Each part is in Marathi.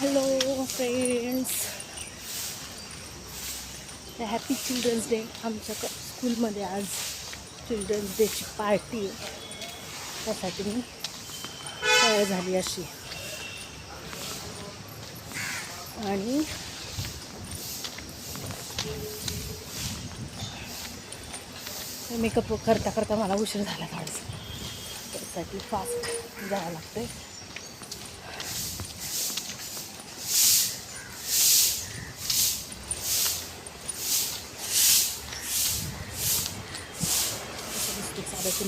Hello friends happy children's day आमच्या क स्कूलमध्ये आज चिल्ड्रन्स डेची पार्टी आहे. त्यासाठी मी तयार झाली अशी. आणि मेकअप करता करता मला उशीर झाला थोडासा. त्यासाठी फास्ट जावं लागतं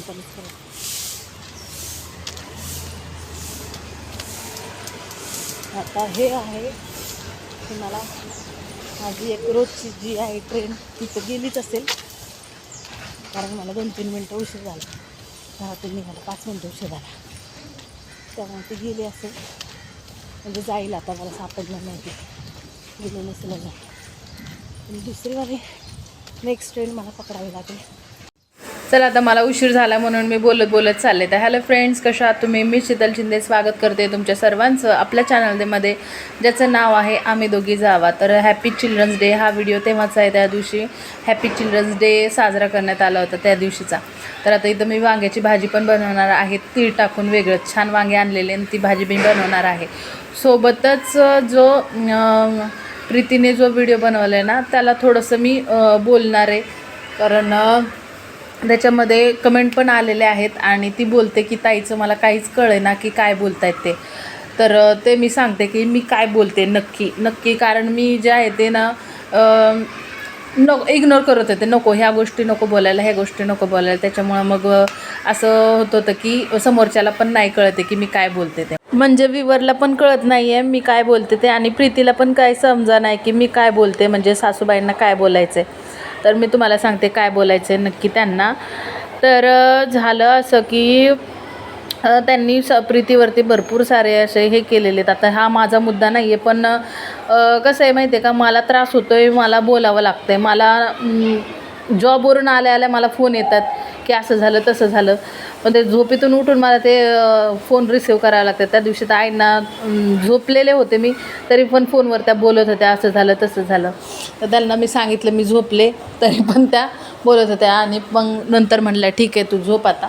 सिंपलच आता हे आहे की मला माझी एक रोजची जी आहे ट्रेन तिथं गेलीच असेल कारण मला दोन तीन मिनटं उशीर झाला घरातून निघाला पाच मिनटं उशीर झाला त्यामुळे ती गेली असेल म्हणजे जाईल आता मला सापडलं नाही ती गेली नसेल अजून दुसरी दुसरीवाली नेक्स्ट ट्रेन मला पकडावी लागेल चला आता मला उशीर झाला म्हणून मी बोलत बोलत चालले. तर हॅलो फ्रेंड्स कशा आहात तुम्ही? मी शीतल शिंदे स्वागत करते तुमच्या सर्वांचं आपल्या चॅनलमध्ये ज्याचं नाव आहे आम्ही दोघी जावा. तर हॅपी चिल्ड्रन्स डे हा व्हिडिओ तेव्हाचा आहे त्या दिवशी हॅपी चिल्ड्रन्स डे साजरा करण्यात आला होता त्या दिवशीचा. तर आता इथं मी वांग्याची भाजी पण बनवणार आहे तीळ टाकून वेगळं छान वांगे आणलेले आणि ती भाजी मी बनवणार आहे. सोबतच जो प्रीतीने जो व्हिडिओ बनवला आहे ना त्याला थोडंसं मी बोलणार आहे. कारण त्याच्यामध्ये कमेंट पण आलेले आहेत आणि ती बोलते की ताईचं मला काहीच कळेना की काय बोलतायत ते. तर ते मी सांगते की मी काय बोलते नक्की नक्की. कारण मी जे आहे ते ना न नको इग्नोर करत होते. नको ह्या गोष्टी नको बोलायला ह्या गोष्टी नको बोलायला. त्याच्यामुळं मग असं होत होतं की समोरच्याला पण नाही कळते की मी काय बोलते ते. म्हणजे विवरला पण कळत नाही आहे मी काय बोलते ते. आणि प्रीतीला पण काय समजा नाही की मी काय बोलते म्हणजे सासूबाईंना काय बोलायचं आहे तर मी तुम्हाला सांगते काय बोलायचं आहे नक्की त्यांना. तर झालं असं की त्यांनी स प्रीतीवरती भरपूर सारे असे हे केलेले आहेत. आता हा माझा मुद्दा नाही आहे पण कसं आहे माहिती आहे का मला त्रास होतो आहे मला बोलावं लागतं आहे मला जॉबवरून आल्या आल्या मला फोन येतात की असं झालं तसं झालं. पण ते झोपेतून उठून मला ते फोन रिसिव्ह करावं लागतं त्या दिवशी तर आईंना झोपलेले होते मी तरी पण फोनवर त्या बोलत होत्या असं झालं तसं झालं. तर त्यांना मी सांगितलं मी झोपले. तरी पण त्या बोलत होत्या आणि मग नंतर म्हणल्या ठीक आहे तू झोप आता.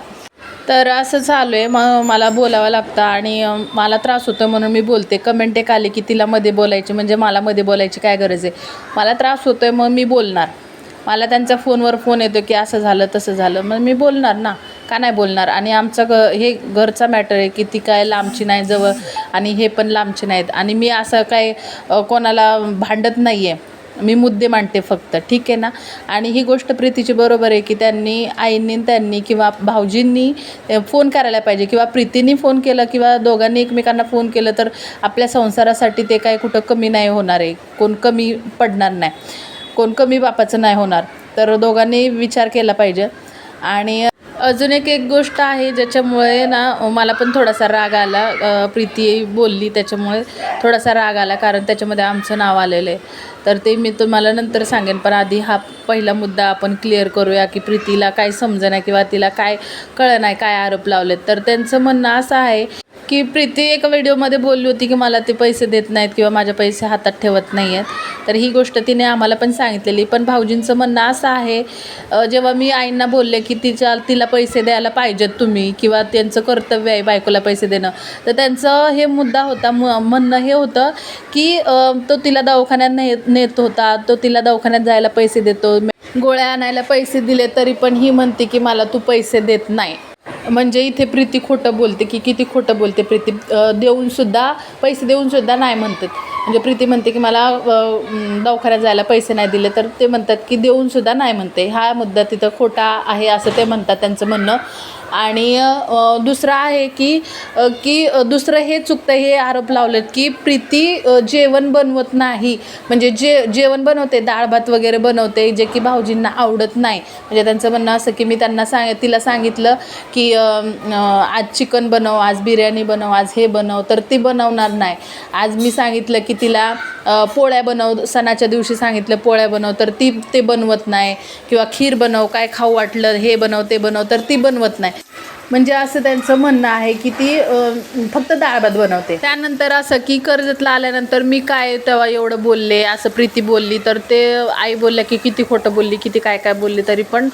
तर असं चालू आहे मग मला बोलावं लागतं आणि मला त्रास होतो म्हणून मी बोलते. कमेंट एक आली की तिला मध्ये बोलायची म्हणजे मला मध्ये बोलायची काय गरज आहे? मला त्रास होतो आहे मग मी बोलणार. मला त्यांच्या फोनवर फोन येतो की असं झालं तसं झालं मग मी बोलणार ना. का नाही बोलणार? आणि आमचं ग हे घरचा मॅटर आहे की ती काय लांबची नाही जवळ आणि हे पण लांबची नाहीत. आणि मी असं काय कोणाला भांडत नाही आहे मी मुद्दे मांडते फक्त. ठीक आहे ना? आणि ही गोष्ट प्रीतीची बरोबर आहे की त्यांनी आईंनी त्यांनी किंवा भाऊजींनी फोन करायला पाहिजे किंवा प्रीतीने फोन केलं किंवा दोघांनी एकमेकांना फोन केलं तर आपल्या संसारासाठी ते काय कुठं कमी नाही होणार आहे. कोण कमी पडणार नाही. कोण कमी बापाचं नाही होणार. तर दोघांनी विचार केला पाहिजे. आणि अजून एक एक गोष्ट आहे ज्याच्यामुळे ना मला पण थोडासा राग आला. प्रीती बोलली त्याच्यामुळे थोडासा राग आला कारण त्याच्यामध्ये आमचं नाव आलेलं आहे. तर ते मी तुम्हाला नंतर सांगेन पण आधी हा पहिला मुद्दा आपण क्लिअर करूया की प्रीतीला काय समजेना किंवा तिला काय कळलं नाही काय आरोप लावलेत. तर त्यांचं म्हणणं असं आहे की प्रीती एका व्हिडिओमध्ये बोलली होती की मला ते पैसे देत नाहीत किंवा माझ्या पैसे हातात ठेवत नाही आहेत तर ही गोष्ट तिने आम्हाला पण सांगितलेली. पण भाऊजींचं म्हणणं असं आहे जेव्हा मी आईंना बोलले की तिच्या तिला पैसे द्यायला पाहिजेत तुम्ही किंवा त्यांचं कर्तव्य आहे बायकोला पैसे देणं तर त्यांचं हे मुद्दा होता म म्हणणं हे होतं की तो तिला दवाखान्यात ने नेत होता तो तिला दवाखान्यात जायला पैसे देतो गोळ्या आणायला पैसे दिले तरी पण ही म्हणते की मला तू पैसे देत नाही. म्हणजे इथे प्रीती खोटं बोलते की किती खोटं बोलते प्रीती. देऊनसुद्धा पैसे देऊनसुद्धा नाही म्हणतात. म्हणजे प्रीती म्हणते की मला अ, दवाखान्यात जायला पैसे नाही दिले तर ते म्हणतात की देऊनसुद्धा नाही म्हणते. हा मुद्दा तिथं खोटा आहे असं ते म्हणतात त्यांचं म्हणणं. आणि दुसरं आहे की की दुसरं हे चुकतं हे आरोप लावलेत की प्रीती जेवण बनवत नाही. म्हणजे जे जेवण बनवते डाळ भात वगैरे बनवते जे की भाऊजींना आवडत नाही. म्हणजे त्यांचं म्हणणं असं की मी त्यांना सांग तिला सांगितलं की आज चिकन बनव आज बिर्याणी बनव आज हे बनव तर ती बनवणार नाही. आज मी सांगितलं की तिला पोळ्या बनव सणाच्या दिवशी सांगितलं पोळ्या बनव तर ती ते बनवत नाही. किंवा खीर बनव काय खाऊ वाटलं हे बनव ते बनव तर ती बनवत नाही. म्हणजे असं त्यांचं म्हणणं आहे की ती फक्त डाळ भात बनवते. त्यानंतर असं की कर्जतला आल्यानंतर मी काय तेव्हा एवढं बोलले असं प्रीती बोलली तर ते आई बोलल्या की किती खोटं बोलली किती काय काय बोलली तरी पण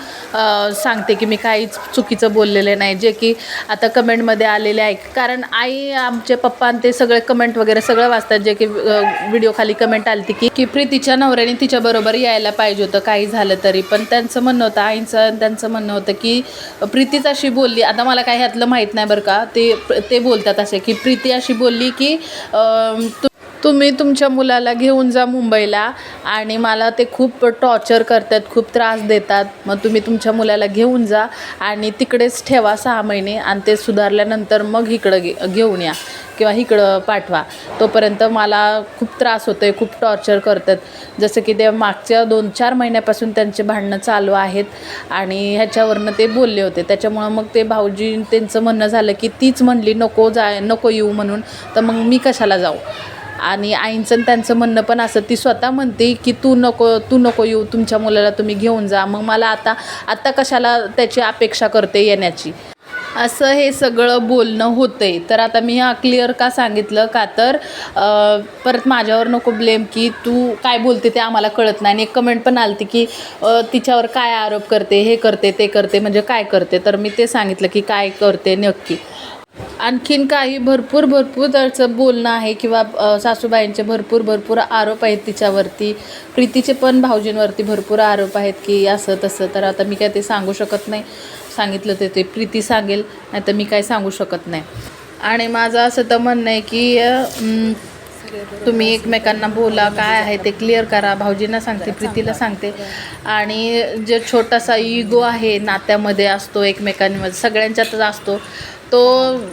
सांगते की मी काहीच चुकीचं बोललेले नाही. जे की आता कमेंटमध्ये आलेले आहे. कारण आई आमचे पप्पा ते सगळे कमेंट वगैरे सगळं वाचतात. जे की व्हिडिओ खाली कमेंट आली की की प्रीतीच्या नवऱ्याने तिच्याबरोबर यायला पाहिजे होतं काही झालं तरी. पण त्यांचं म्हणणं होतं आईंचं आणि त्यांचं म्हणणं होतं की प्रीतीच अशी बोलली. आता मला काही ह्यातलं माहीत नाही बरं का. ते ते बोलतात असे की प्रीती अशी बोलली की तू तुम्ही तुमच्या मुलाला घेऊन जा मुंबईला आणि मला ते खूप टॉर्चर करतात खूप त्रास देतात. मग तुम्ही तुमच्या मुलाला घेऊन जा आणि तिकडेच ठेवा सहा महिने आणि ते सुधारल्यानंतर मग इकडं घे घेऊन या किंवा इकडं पाठवा. तोपर्यंत मला खूप त्रास होतो आहे खूप टॉर्चर करतात. जसं की ते मागच्या दोन चार महिन्यापासून त्यांचे भांडणं चालू आहेत आणि ह्याच्यावरनं ते बोलले होते. त्याच्यामुळं मग ते भाऊजी त्यांचं म्हणणं झालं की तीच म्हणली नको जाय नको येऊ म्हणून. तर मग मी कशाला जाऊ? आणि आईंचं आणि त्यांचं म्हणणं पण असं. ती स्वतः म्हणते की तू नको तू नको येऊ तुमच्या मुलाला तुम्ही घेऊन जा. मग मला आता आत्ता कशाला त्याची अपेक्षा करते येण्याची? असं हे सगळं बोलणं होतंय. तर आता मी हा क्लिअर का सांगितलं का तर परत माझ्यावर नको ब्लेम की तू काय बोलते ते आम्हाला कळत नाही. आणि एक कमेंट पण आलती की तिच्यावर काय आरोप करते हे करते ते करते म्हणजे काय करते? तर मी ते सांगितलं की काय करते नक्की. आणखीन काही भरपूर भरपूर त्याचं बोलणं आहे किंवा सासूबाईंचे भरपूर भरपूर आरोप आहेत तिच्यावरती. प्रीतीचे पण भाऊजींवरती भरपूर आरोप आहेत की असं तसं. तर आता मी काय ते सांगू शकत नाही. सांगितलं ते ते प्रीती सांगेल नाही तर मी काय सांगू शकत नाही. आणि माझं असं तर म्हणणं आहे की तुम्ही एकमेकांना बोला काय आहे ते क्लिअर करा. भाऊजींना सांगते प्रीतीला सांगते. आणि जे छोटासा इगो आहे नात्यामध्ये असतो एकमेकांमध्ये सगळ्यांच्यातच असतो तो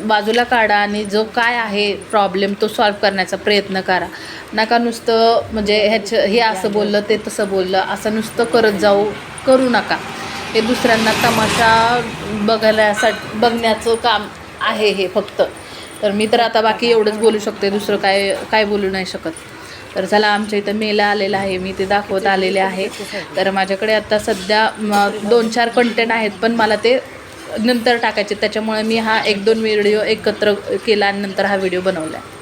बाजूला काढा आणि जो काय आहे प्रॉब्लेम तो सॉल्व करण्याचा प्रयत्न करा. नका नुसतं म्हणजे ह्याचं हे असं बोललं ते तसं बोललं असं नुसतं करत जाऊ करू नका. हे दुसऱ्यांना तमाशा बघण्यासाठी बघण्याचं काम आहे हे फक्त. तर मी तर आता बाकी एवढंच बोलू शकते दुसरं काय काय बोलू नाही शकत. तर चला आमच्या इथं मेला आलेला आहे मी ते दाखवत आलेले आहे. तर माझ्याकडे आता सध्या दोन चार कंटेंट आहेत पण मला ते नंतर टाकायचे त्याच्यामुळे मी हा एक दोन व्हिडिओ एकत्र केला आणि नंतर हा व्हिडिओ बनवला आहे.